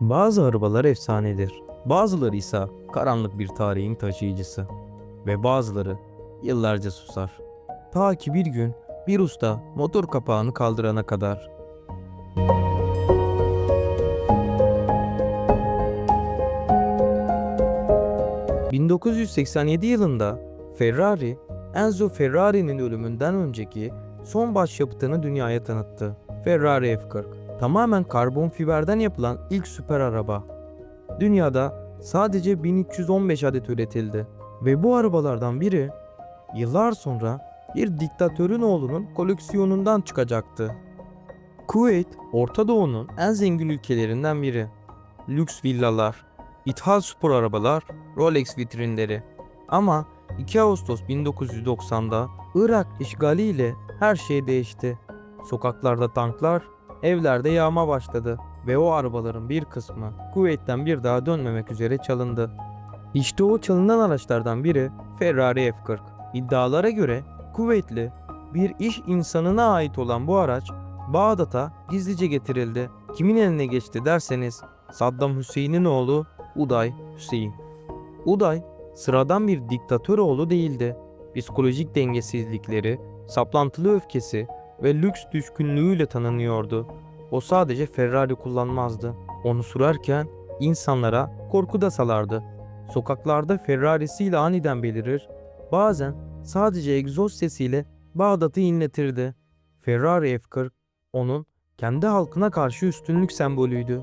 Bazı arabalar efsanedir. Bazıları ise karanlık bir tarihin taşıyıcısı. Ve bazıları yıllarca susar. Ta ki bir gün bir usta motor kapağını kaldırana kadar. ...1987 yılında Ferrari, Enzo Ferrari'nin ölümünden önceki son başyapıtını dünyaya tanıttı. Ferrari F40. Tamamen karbon fiberden yapılan ilk süper araba. Dünyada sadece 1315 adet üretildi. Ve bu arabalardan biri yıllar sonra bir diktatörün oğlunun koleksiyonundan çıkacaktı. Kuveyt, Orta Doğu'nun en zengin ülkelerinden biri. Lüks villalar, ithal spor arabalar, Rolex vitrinleri. Ama 2 Ağustos 1990'da Irak işgaliyle her şey değişti. Sokaklarda tanklar, evlerde yağma başladı ve o arabaların bir kısmı Kuveyt'ten bir daha dönmemek üzere çalındı. İşte o çalınan araçlardan biri Ferrari F40. İddialara göre Kuveytli bir iş insanına ait olan bu araç Bağdat'a gizlice getirildi. Kimin eline geçti derseniz Saddam Hüseyin'in oğlu Uday Hüseyin. Uday sıradan bir diktatör oğlu değildi. Psikolojik dengesizlikleri, saplantılı öfkesi ve lüks düşkünlüğüyle tanınıyordu. O sadece Ferrari kullanmazdı. Onu sürerken insanlara korku da salardı. Sokaklarda Ferrari'siyle aniden belirir, bazen sadece egzoz sesiyle Bağdat'ı inletirdi. Ferrari F40 onun kendi halkına karşı üstünlük sembolüydü.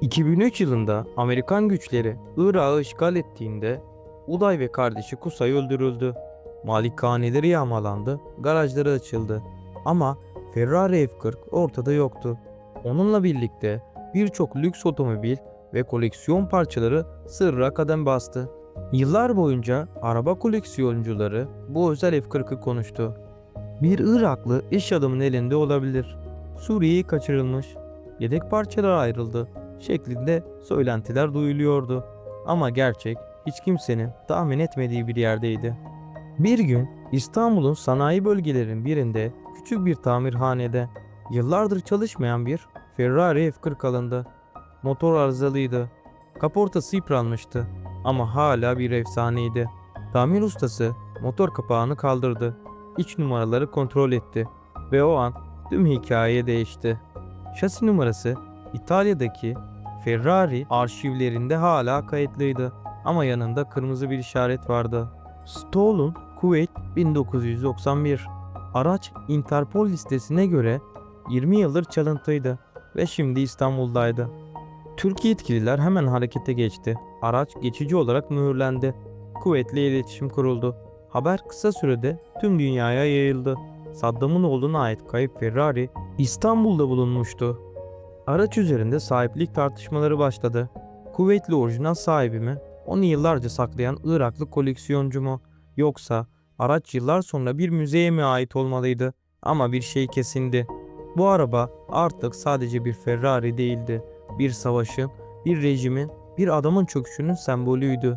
2003 yılında Amerikan güçleri Irak'ı işgal ettiğinde Uday ve kardeşi Kusay öldürüldü. Malikaneleri yağmalandı, garajları açıldı. Ama Ferrari F40 ortada yoktu. Onunla birlikte birçok lüks otomobil ve koleksiyon parçaları sırra kadem bastı. Yıllar boyunca araba koleksiyoncuları bu özel F40'ı konuştu. Bir Iraklı iş adamının elinde olabilir. Suriye'yi kaçırılmış, yedek parçalar ayrıldı şeklinde söylentiler duyuluyordu. Ama gerçek hiç kimsenin tahmin etmediği bir yerdeydi. Bir gün İstanbul'un sanayi bölgelerinin birinde küçük bir tamirhanede yıllardır çalışmayan bir Ferrari F40 alındı. Motor arızalıydı. Kaportası yıpranmıştı ama hala bir efsaneydi. Tamir ustası motor kapağını kaldırdı. İç numaraları kontrol etti ve o an tüm hikaye değişti. Şasi numarası İtalya'daki Ferrari arşivlerinde hala kayıtlıydı ama yanında kırmızı bir işaret vardı. Stolen Kuveyt 1991 Araç Interpol listesine göre 20 yıldır çalıntıydı ve şimdi İstanbul'daydı. Türk yetkililer hemen harekete geçti. Araç geçici olarak mühürlendi. Kuvvet'le iletişim kuruldu. Haber kısa sürede tüm dünyaya yayıldı. Saddam'ın oğluna ait kayıp Ferrari İstanbul'da bulunmuştu. Araç üzerinde sahiplik tartışmaları başladı. Kuvvetli orijinal sahibi mi? Onu yıllarca saklayan Iraklı koleksiyoncu mu? Yoksa araç yıllar sonra bir müzeye mi ait olmalıydı? Ama bir şey kesindi. Bu araba artık sadece bir Ferrari değildi. Bir savaşın, bir rejimin, bir adamın çöküşünün sembolüydü.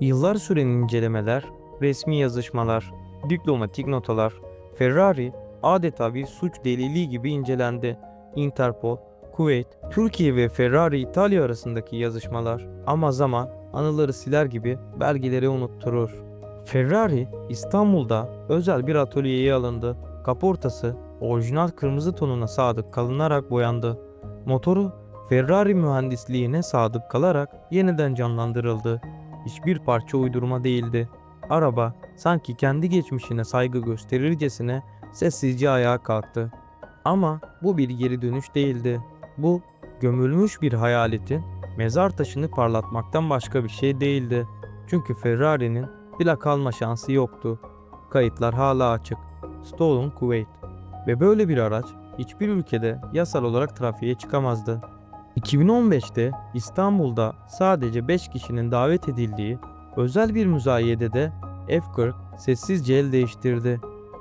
Yıllar süren incelemeler, resmi yazışmalar, diplomatik notalar, Ferrari adeta bir suç delili gibi incelendi. Interpol, Kuveyt, Türkiye ve Ferrari İtalya arasındaki yazışmalar ama zaman anıları siler gibi belgeleri unutturur. Ferrari İstanbul'da özel bir atölyeye alındı. Kaportası orijinal kırmızı tonuna sadık kalınarak boyandı. Motoru Ferrari mühendisliğine sadık kalarak yeniden canlandırıldı. Hiçbir parça uydurma değildi. Araba sanki kendi geçmişine saygı gösterircesine sessizce ayağa kalktı. Ama bu bir geri dönüş değildi. Bu gömülmüş bir hayaletin mezar taşını parlatmaktan başka bir şey değildi. Çünkü Ferrari'nin plak alma şansı yoktu. Kayıtlar hala açık. Stolen Kuveyt. Ve böyle bir araç hiçbir ülkede yasal olarak trafiğe çıkamazdı. 2015'te İstanbul'da sadece 5 kişinin davet edildiği özel bir müzayedede F40 sessizce el değiştirdi.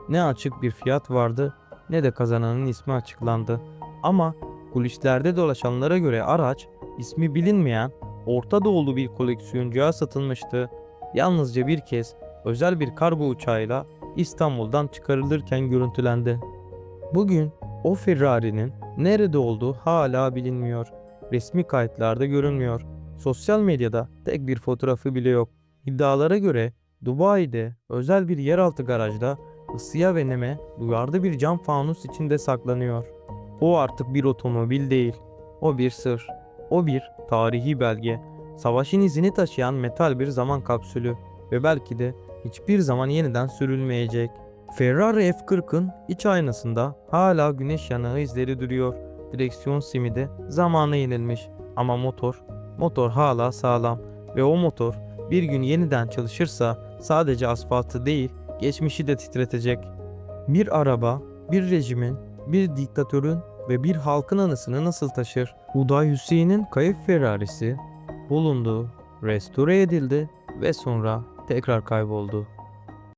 Ne açık bir fiyat vardı ne de kazananın ismi açıklandı. Ama kulislerde dolaşanlara göre araç ismi bilinmeyen Orta Doğulu bir koleksiyoncuya satılmıştı. Yalnızca bir kez özel bir kargo uçağıyla İstanbul'dan çıkarılırken görüntülendi. Bugün o Ferrari'nin nerede olduğu hala bilinmiyor. resmi kayıtlarda görünmüyor. Sosyal medyada tek bir fotoğrafı bile yok. İddialara göre Dubai'de özel bir yeraltı garajda ısıya ve neme duyarlı bir cam fanus içinde saklanıyor. O artık bir otomobil değil. O bir sır. O bir tarihi belge. Savaşın izini taşıyan metal bir zaman kapsülü ve belki de hiçbir zaman yeniden sürülmeyecek. Ferrari F40'ın iç aynasında hala güneş yanağı izleri duruyor. Direksiyon simidi zamana yenilmiş ama motor, motor hala sağlam ve o motor bir gün yeniden çalışırsa sadece asfaltı değil, geçmişi de titretecek. Bir araba, bir rejimin, bir diktatörün ve bir halkın anısını nasıl taşır? Uday Hüseyin'in kayıp Ferrari'si bulundu, restore edildi ve sonra tekrar kayboldu.